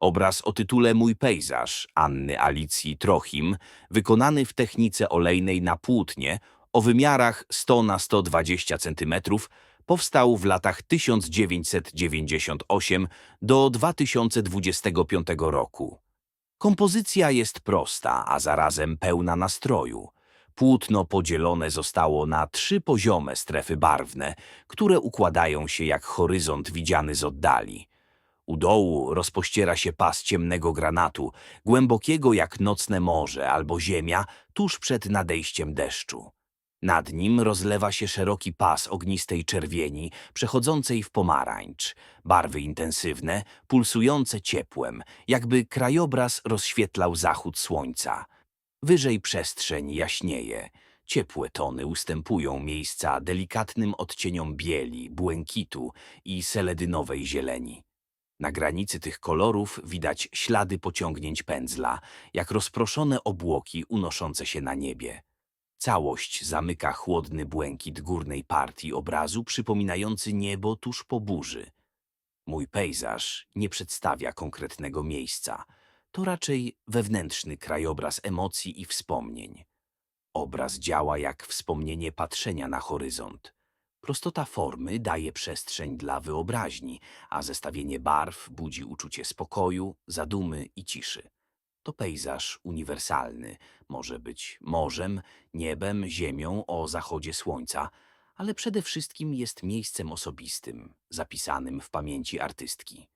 Obraz o tytule Mój pejzaż Anny Alicji Trochim, wykonany w technice olejnej na płótnie o wymiarach 100 na 120 cm, powstał w latach 1998 do 2025 roku. Kompozycja jest prosta, a zarazem pełna nastroju. Płótno podzielone zostało na trzy poziome strefy barwne, które układają się jak horyzont widziany z oddali. U dołu rozpościera się pas ciemnego granatu, głębokiego jak nocne morze albo ziemia, tuż przed nadejściem deszczu. Nad nim rozlewa się szeroki pas ognistej czerwieni, przechodzącej w pomarańcz. Barwy intensywne, pulsujące ciepłem, jakby krajobraz rozświetlał zachód słońca. Wyżej przestrzeń jaśnieje. Ciepłe tony ustępują miejsca delikatnym odcieniom bieli, błękitu i seledynowej zieleni. Na granicy tych kolorów widać ślady pociągnięć pędzla, jak rozproszone obłoki unoszące się na niebie. Całość zamyka chłodny błękit górnej partii obrazu, przypominający niebo tuż po burzy. Mój pejzaż nie przedstawia konkretnego miejsca. To raczej wewnętrzny krajobraz emocji i wspomnień. Obraz działa jak wspomnienie patrzenia na horyzont. Prostota formy daje przestrzeń dla wyobraźni, a zestawienie barw budzi uczucie spokoju, zadumy i ciszy. To pejzaż uniwersalny, może być morzem, niebem, ziemią o zachodzie słońca, ale przede wszystkim jest miejscem osobistym, zapisanym w pamięci artystki.